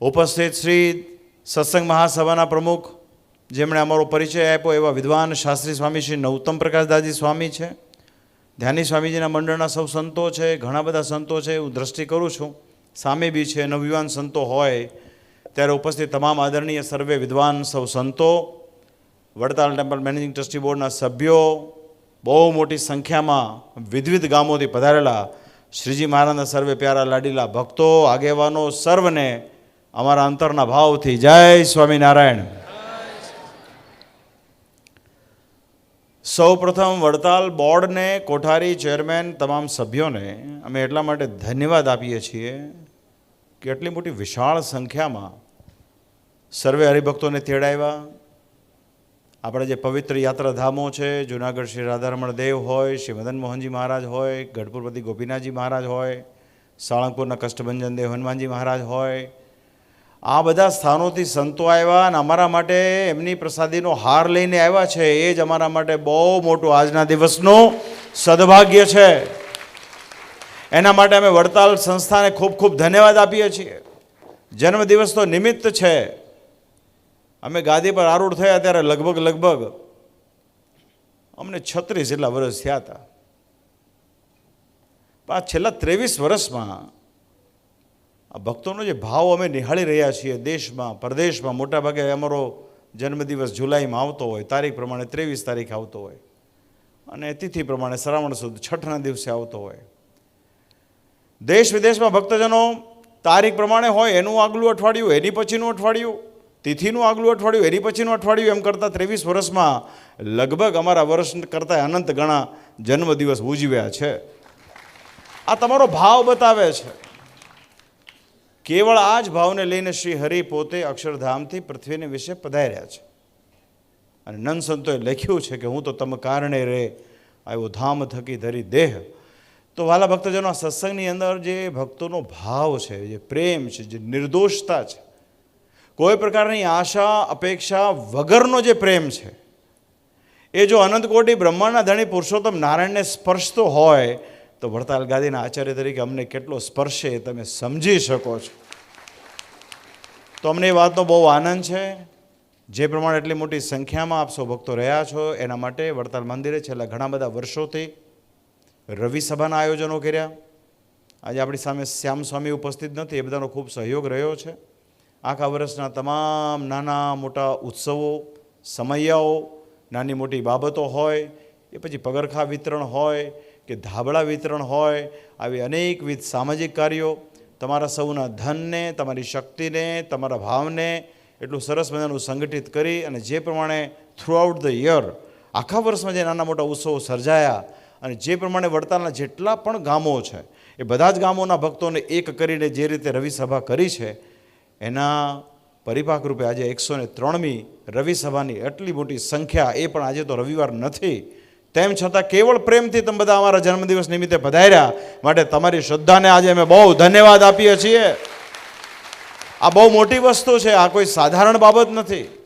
ઉપસ્થિત શ્રી સત્સંગ મહાસભાના પ્રમુખ, જેમણે અમારો પરિચય આપ્યો, એવા વિદ્વાન શાસ્ત્રી સ્વામી શ્રી નૌતમ પ્રકાશદાસજી સ્વામી છે. ધ્યાની સ્વામીજીના મંડળના સૌ સંતો છે, ઘણા બધા સંતો છે, હું દ્રષ્ટિ કરું છું. સામે બી છે, નવયુવાન સંતો હોય, ત્યારે ઉપસ્થિત તમામ આદરણીય સર્વે વિદ્વાન સૌ સંતો, વડતાલ ટેમ્પલ મેનેજિંગ ટ્રસ્ટી બોર્ડના સભ્યો, બહુ મોટી સંખ્યામાં વિધવિધ ગામોથી પધારેલા શ્રીજી મહારાજના સર્વે પ્યારા લાડીલા ભક્તો, આગેવાનો, સર્વને અમારા અંતરના ભાવથી જય સ્વામિનારાયણ. સૌ પ્રથમ વડતાલ બોર્ડને કોઠારી ચેરમેન તમામ સભ્યોને અમે એટલા માટે ધન્યવાદ આપીએ છીએ કે એટલી મોટી વિશાળ સંખ્યામાં સર્વે હરિભક્તોને તેડાવ્યા. આપણે જે પવિત્ર યાત્રાધામો છે, જુનાગઢ શ્રી રાધારમણ દેવ હોય, શ્રી મદન મોહનજી મહારાજ હોય, ગઢપુરપતિ ગોપીનાથજી મહારાજ હોય, સાળંગપુરના કષ્ટભંજન દેવ હનુમાનજી મહારાજ હોય આ બધા સ્થાનોથી સંતો આવ્યા અને અમારા માટે એમની પ્રસાદીનો હાર લઈને આવ્યા છે. એ જ અમારા માટે બહુ મોટું આજના દિવસનું સદભાગ્ય છે. એના માટે અમે વડતાલ સંસ્થાને ખૂબ ખૂબ ધન્યવાદ આપીએ છીએ. જન્મદિવસ તો નિમિત્ત છે. અમે ગાદી પર આરૂઢ થયા ત્યારે લગભગ લગભગ અમને છત્રીસ જેટલા વર્ષ થયા હતા. આ છેલ્લા ત્રેવીસ વર્ષમાં આ ભક્તોનો જે ભાવ અમે નિહાળી રહ્યા છીએ દેશમાં, પરદેશમાં, મોટાભાગે અમારો જન્મદિવસ જુલાઈમાં આવતો હોય, તારીખ પ્રમાણે ત્રેવીસ તારીખ આવતો હોય અને તિથિ પ્રમાણે શ્રાવણ સુદ છઠના દિવસે આવતો હોય. દેશ વિદેશમાં ભક્તજનો તારીખ પ્રમાણે હોય, એનું આગલું અઠવાડિયું, એની પછીનું અઠવાડિયું, તિથિનું આગલું અઠવાડિયું, એની પછીનું અઠવાડિયું, એમ કરતાં ત્રેવીસ વર્ષમાં લગભગ અમારા વર્ષ કરતાં અનંત ગણા જન્મદિવસ ઉજવ્યા છે. આ તમારો ભાવ બતાવે છે. કેવળ આ જ ભાવને લઈને શ્રી હરિ પોતે અક્ષરધામથી પૃથ્વીને વિશે પધાર્યા છે. અને નંદ સંતોએ લખ્યું છે કે હું તો તમ કારણે રે આવ્યો ધામ થકી ધરી દેહ. તો વાલા ભક્તજનો સત્સંગની અંદર જે ભક્તોનો ભાવ છે, જે પ્રેમ છે, જે નિર્દોષતા છે, કોઈ પ્રકારની આશા, અપેક્ષા વગરનો જે પ્રેમ છે, એ જો અનંતકોટી બ્રહ્માંડના ધણી પુરુષોત્તમ નારાયણને સ્પર્શતો હોય તો વડતાલ ગાદીના આચાર્ય તરીકે અમને કેટલો સ્પર્શે એ તમે સમજી શકો છો. તો અમને એ વાતનો બહુ આનંદ છે. જે પ્રમાણે એટલી મોટી સંખ્યામાં આપ સૌ ભક્તો રહ્યા છો, એના માટે વડતાલ મંદિરે છેલ્લા ઘણા બધા વર્ષોથી રવિ સભાના આયોજનો કર્યા. આજે આપણી સામે શ્યામ સ્વામી ઉપસ્થિત નથી, એ બધાનો ખૂબ સહયોગ રહ્યો છે. આખા વર્ષના તમામ નાના મોટા ઉત્સવો, સમયાઓ, નાની મોટી બાબતો હોય, એ પછી પગરખા વિતરણ હોય કે ધાબળા વિતરણ હોય, આવી અનેકવિધ સામાજિક કાર્યો. તમારા સૌના ધનને, તમારી શક્તિને, તમારા ભાવને એટલું સરસ મજાનું સંગઠિત કરી અને જે પ્રમાણે થ્રુઆઉટ ધ યર આખા વર્ષમાં જે નાના મોટા ઉત્સવો સર્જાયા અને જે પ્રમાણે વડતાલના જેટલા પણ ગામો છે, એ બધા જ ગામોના ભક્તોને એક કરીને જે રીતે રવિ સભા કરી છે, એના પરિપાક રૂપે આજે એકસો ને ત્રણમી રવિ સભાની એટલી મોટી સંખ્યા, એ પણ આજે તો રવિવાર નથી તેમ છતાં કેવળ પ્રેમથી તમે બધા અમારા જન્મદિવસ નિમિત્તે પધાર્યા. માટે તમારી શ્રદ્ધાને આજે અમે બહુ ધન્યવાદ આપીએ છીએ. આ બહુ મોટી વસ્તુ છે, આ કોઈ સાધારણ બાબત નથી.